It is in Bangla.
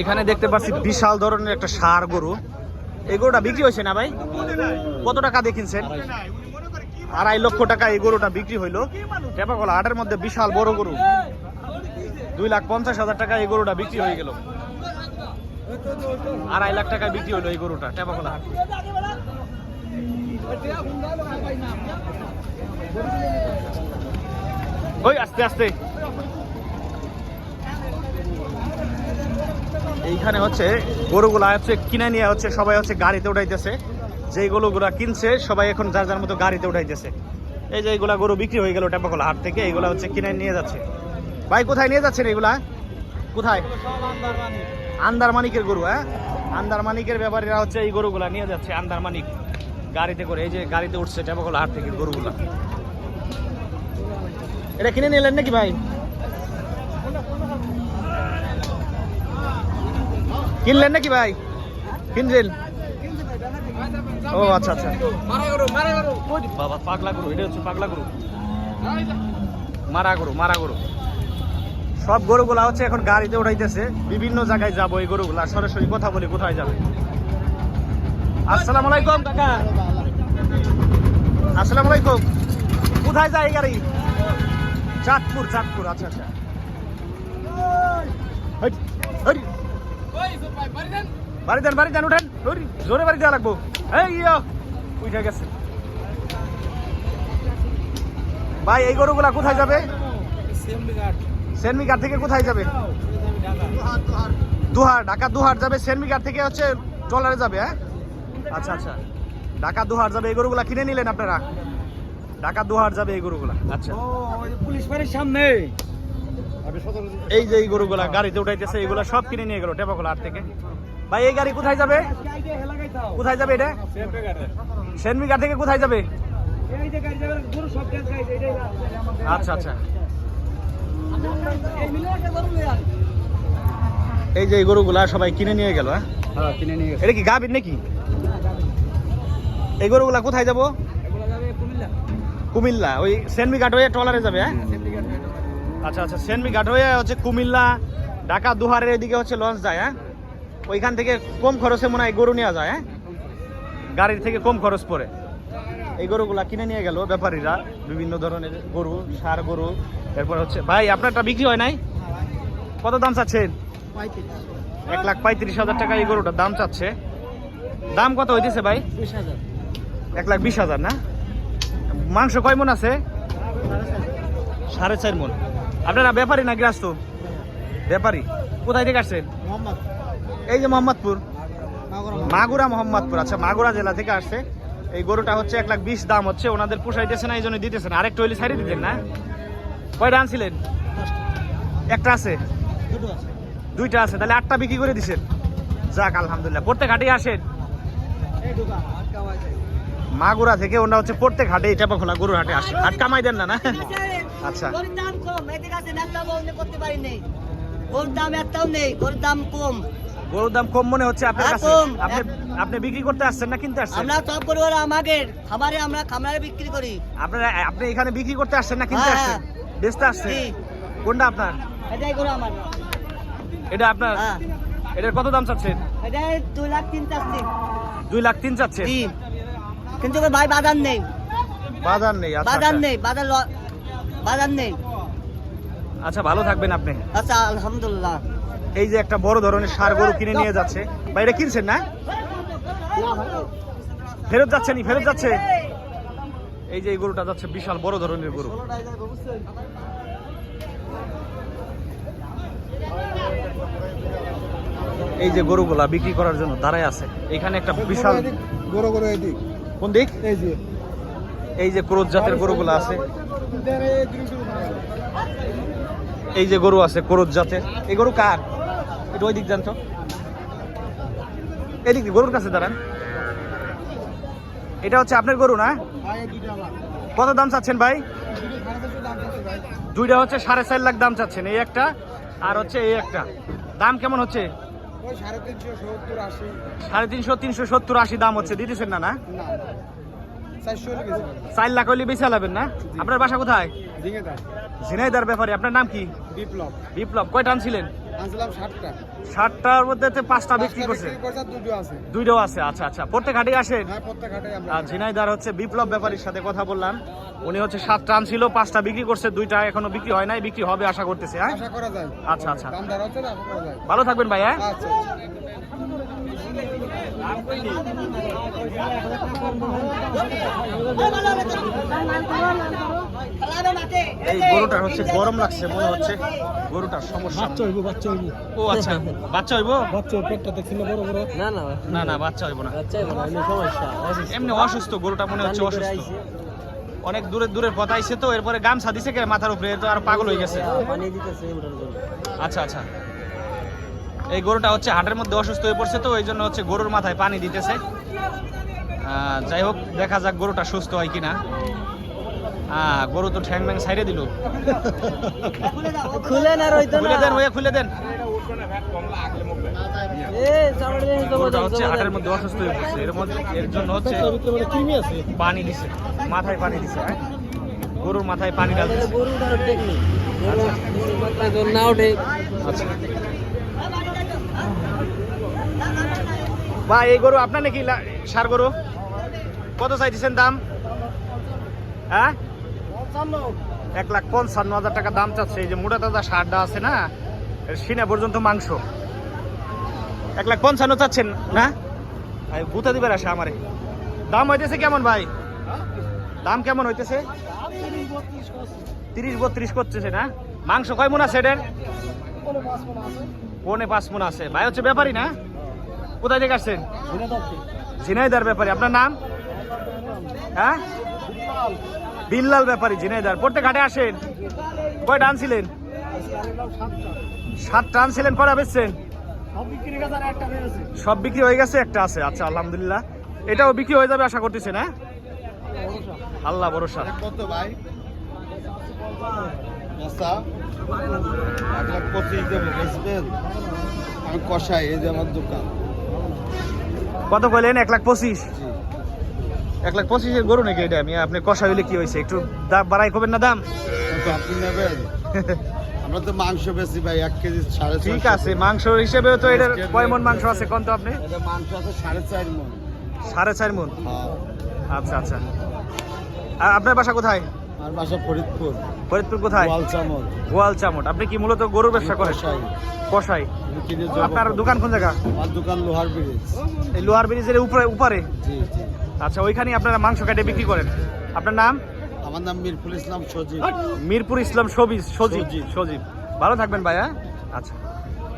এখানে দেখতে পাচ্ছি বিশাল ধরনের একটা সার গরু। এই গরুটা বিক্রি হয়েছে না ভাই? কত টাকা দিয়ে কিনছেন? আড়াই লক্ষ টাকা এই গরুটা বিক্রি হইল। টেপাকলা হাটের মধ্যে বিশাল বড় গরু। দুই লাখ পঞ্চাশ হাজার টাকা এই গরুটা বিক্রি হয়ে গেল। আড়াই লাখ টাকা বিক্রি হলো এই গরুটা টেপাকলা হাট। ওই, আস্তে আস্তে। এইখানে হচ্ছে গরুগুলা হচ্ছে কিনে নিয়ে হচ্ছে সবাই হচ্ছে গাড়িতে উঠাইতেছে। যে গরুগুলা কিনছে, সবাই এখন যার যার মতো গাড়িতে উঠাইতেছে। এই যে এইগুলা গরু বিক্রি হয়ে গেল টেপাকলা হাট থেকে, এইগুলা হচ্ছে কিনে নিয়ে যাচ্ছে। ভাই, কোথায় নিয়ে যাচ্ছেন এইগুলা? কোথায়? আন্দার মানিকের গরু হ্যাঁ? আন্দার মানিকের ব্যাপারীরা হচ্ছে এই গরুগুলা নিয়ে যাচ্ছে আন্দার মানিক গাড়িতে করে, এই যে গাড়িতে উঠছে টেপাকলা হাট থেকে গরুগুলা। এটা কিনে নিলেন নাকি ভাই? কিনলেন নাকি ভাই? কিনলেন? ও আচ্ছা আচ্ছা। ওই বাবা পাগলা গরু এটা হচ্ছে পাগলা গরু। মারা গরু মারা গরু। সব গরুগুলা হচ্ছে এখন গাড়িতে উঠাইতেছে। বিভিন্ন জায়গায় যাব এই গরুগুলা। সরাসরি কথা বলি কোথায় যাবে? আসসালামু আলাইকুম। কাকা। আসসালামু আলাইকুম। কোথায় যায় গাড়ি? চাঁদপুর চাঁদপুর। আচ্ছা আচ্ছা। বাড়ি দেন বাড়ি দেন উঠেন। জোরে বাড়ি দেওয়া লাগবো। এই, ইয়ো, উঠে গেছে। ভাই, এই গরুগুলা কোথায় যাবে? সেনমিঘাট থেকে কোথায় যাবে? দুহার, ঢাকা দুহার যাবে, সেনমিঘাট থেকে হচ্ছে ট্রলারে যাবে হ্যাঁ? আচ্ছা আচ্ছা। ঢাকা দুহার যাবে, এই গরুগুলা কিনে নিলেন আপনারা? ঢাকা দুহার যাবে, এই গরুগুলা। আচ্ছা। পুলিশ বাড়ির সামনে। এই যে এই গরুগুলা গাড়িতে উঠাইতেছে এইগুলা সব কিনে নিয়ে গেল টেপাকোলা হাট থেকে। ভাই এই গাড়ি কোথায় যাবে? কোথায় যাবে এটা? সেনমিঘাট থেকে কোথায় যাবে? আচ্ছা আচ্ছা। এই যে গরুগুলা সবাই কিনে নিয়ে গেল হ্যাঁ? হ্যাঁ কিনে নিয়ে গেছে। এটা কি গাভীর নাকি? এই গরুগুলা কোথায় যাব? কুমিল্লা। ওই সেনমি ঘাট হয়ে ট্রলারে যাবে হ্যাঁ? আচ্ছা আচ্ছা সেনমি ঘাট হয়ে হচ্ছে কুমিল্লা ঢাকা দুহারের এদিকে হচ্ছে লঞ্চ যায় হ্যাঁ? ওইখান থেকে কম খরচে মনে হয় গরু নেওয়া যায় হ্যাঁ? গাড়ির থেকে কম খরচ পড়ে। এই গরুগুলা কিনে নিয়ে গেল ব্যাপারীরা বিভিন্ন ধরনের গরু সার গরু। এরপর হচ্ছে ভাই আপনারটা বিক্রি হয় নাই? কত দাম চাচ্ছেন? এক লাখ পঁয়ত্রিশ হাজার টাকা এই গরুটার দাম চাচ্ছে। দাম কত হইতেছে ভাই? এক লাখ বিশ হাজার না? মাংস কয় মন আছে? সাড়ে চার মন। আপনারা ব্যাপারী না গ্রাস্ত? ব্যাপারী। কোথায় থেকে আসছেন? এই যে মোহাম্মদপুর। মাগুরা মোহাম্মদপুর। আচ্ছা মাগুরা জেলা থেকে আসছে। এই গরুটা হচ্ছে এক লাখ বিশ দাম হচ্ছে ওনাদের পোষাইতেছে না এই জন্য দিতেছে না আরেকটা হইলে সাইডে দিতেন না? কয়টা আনছিলেন? একটা আছে? দুইটা আছে তাহলে আটটা বিক্রি করে দিছেন। যাক আলহামদুলিল্লাহ। প্রত্যেক হাটেই আসেন? মাগুরা থেকে ওনারা হচ্ছে প্রত্যেক হাটে চাপা খোলা গরুর হাটে আসে। হাট কামাই দেন না না? আচ্ছা। গরুর দাম কম এদিকে আছে একটা বন্ধ করতে পারি নেই। গরুর দাম একটাও নেই গরুর দাম কম। গরুর দাম কম মনে হচ্ছে আপনার হ্যাঁ, কাছে? আপনি আপনি বিক্রি করতে আসছেন না কিনতে আসছেন? আমরা সব গরু আমাদের খামারে আমরা খামারে বিক্রি করি। আপনারা আপনি এখানে বিক্রি করতে আসছেন না কিনতে হ্যাঁ, আসছেন? বেচতে আসছেন? কোনটা আপনার? এটাই গরু আমার। এটা আপনার? হ্যাঁ। এটার কত দাম চাচ্ছেন? এটাই দুই লাখ তিন চাচ্ছি। দুই লাখ তিন চাচ্ছেন? জি। কিন্তু ভাই বাজার নেই। বাজার নেই আচ্ছা, বাজার আচ্ছা। নেই বাজার বাজার নেই। আচ্ছা ভালো থাকবেন আপনি। আচ্ছা আলহামদুলিল্লাহ। এই যে একটা বড় ধরনের সার গরু কিনে নিয়ে যাচ্ছে। বাইরে কিনছেন না? ফেরত যাচ্ছে নি? ফেরত যাচ্ছে? এই যে এই গরুটা যাচ্ছে বিশাল বড় ধরনের গরু। এই যে গরুগুলা বিক্রি করার জন্য দাঁড়ায় আছে। এখানে একটা বিশাল বড় বড় এদিক। কোন দিক? এই যে। এই যে ক্রোধ জাতের গরুগুলা আছে। এই যে গরু আছে ক্রোধ জাতের। এই গরু কার? এটা ওই দিক তো। এদিক গরুর কাছে দাঁড়ান। এটা হচ্ছে আপনার গরু না? কত দাম চাচ্ছেন ভাই? দুইটা হচ্ছে সাড়ে চার লাখ দাম চাচ্ছেন এই একটা আর হচ্ছে এই একটা। দাম কেমন হচ্ছে? সাড়ে তিনশো তিনশো সত্তর আশি দাম হচ্ছে দিতেছেন না না। চার লাখ হইলে বেশি লাভেন না? আপনার বাসা কোথায়? ঝিনাইদার ব্যাপারে আপনার নাম কি? বিপ্লব। বিপ্লব কয়টা আনছিলেন আনছিলাম ষাটটা। ষাটটার মধ্যে পাঁচটা বিক্রি করছে। দুইটাও আছে আচ্ছা আচ্ছা। প্রত্যেক হাটে আসেন হ্যাঁ আর ঝিনাইদার হচ্ছে বিপ্লব ব্যাপারীর সাথে কথা বললাম। উনি হচ্ছে সাতটা আনছিল পাঁচটা বিক্রি করছে দুইটা এখনও বিক্রি হয় নাই বিক্রি হবে আশা করতেছে হ্যাঁ? আচ্ছা আচ্ছা। ভালো থাকবেন ভাই হ্যাঁ? আচ্ছা। এই গরুটার হচ্ছে গরম লাগছে মনে হচ্ছে গরুটার সমস্যা। বাচ্চা হইব বাচ্চা হইব। ও আচ্ছা। বাচ্চা হইব? বাচ্চা পেটটা দেখছি না বড় বড়। না না। না না বাচ্চা হইব না। এমনি সমস্যা এমনি অসুস্থ গরুটা মনে হচ্ছে অসুস্থ। অনেক দূরে দূরের পথ আইছে তো এরপরে গামছা দিছে কে মাথার উপরে তো আর পাগল হয়ে গেছে। পানি দিতেছে আচ্ছা আচ্ছা। এই গরুটা হচ্ছে হাটের মধ্যে অসুস্থ হয়ে পড়ছে তো এই জন্য হচ্ছে গরুর মাথায় পানি দিতেছে। যাই হোক দেখা যাক গরুটা সুস্থ হয় কিনা। হ্যাঁ গরু তো ঠ্যাং ম্যাং সাইডে দিল। খুলে না রইতো খুলে দেন ওয়ে খুলে দেন। হচ্ছে হাটের মধ্যে অসুস্থ হয়ে পড়ছে। এর মধ্যে এর জন্য হচ্ছে পানি দিছে। মাথায় পানি দিছে হ্যাঁ? গরুর মাথায় পানি আচ্ছা। ভাই, এই গরু আপনার নাকি সার গরু? কত চাইতেছেন দাম? হ্যাঁ? এক লাখ পঞ্চান্ন হাজার টাকা দাম চাচ্ছে। এই যে মোটা দাদা সারটা আছে না সিনা পর্যন্ত মাংস। এক লাখ পঞ্চান্ন চাচ্ছেন, না? ভাই, গুতা দিবার আসে আমারে। দাম হইতেছে কেমন ভাই? দাম কেমন হইতেছে? তিরিশ বত্রিশ করতেছে না? মাংস কয় মন আছে এটার? পৌনে পাঁচ মন আছে। ভাই, হচ্ছে ব্যাপারই না? কোথায় থেকে আসছেন? ঝিনাইদার ব্যাপারী। আপনার নাম? হ্যাঁ? বিল্লাল ব্যাপারী ঝিনাইদার প্রত্যেক ঘাটে আসেন? কয়টা আনছিলেন? সাতটা আনছিলেন কটা বেচছেন? সব বিক্রি হয়ে গেছে, একটা আছে। আচ্ছা আলহামদুলিল্লাহ। এটাও বিক্রি হয়ে যাবে, আশা করতেছেন হ্যাঁ? আল্লাহ ভরসা। কত ভাই আমি কষাই, এই যে আমার দোকান। কত কইলেন? এক লাখ পঁচিশ। এক লাখ পঁচিশের গরু নাকি এটা? আমি আপনি কষা হইলে কি হয়েছে একটু দাম বাড়াই করবেন না দাম? আপনি নেবেন। আমরা তো মাংস বেশি ভাই এক কেজি সাড়ে ঠিক আছে মাংস হিসেবেও তো এটার কয় মন মাংস আছে? কোন তো আপনি? মাংস আছে সাড়ে চার মন। সাড়ে চার মন? হ্যাঁ। আচ্ছা আচ্ছা। আর আপনার বাসা কোথায়? আর বাসা ফরিদপুর। ফরিদপুর কোথায়? গোয়াল চামল গোয়াল চামট আপনি কি মূলত গরুর ব্যবসা করেন? কষাই। আপনার দোকান কোন জায়গা? আমার দোকান লোহার ব্রিজ। এই লোহার ব্রিজের উপরে উপরে? জি জি। আচ্ছা ওইখানে আপনারা মাংস কেটে বিক্রি করেন। আপনার নাম? আমার নাম মিরপুল ইসলাম সজিব। মিরপুর ইসলাম সবিজ সজীব সজীব। সজীব। ভালো থাকবেন ভাই হ্যাঁ আচ্ছা।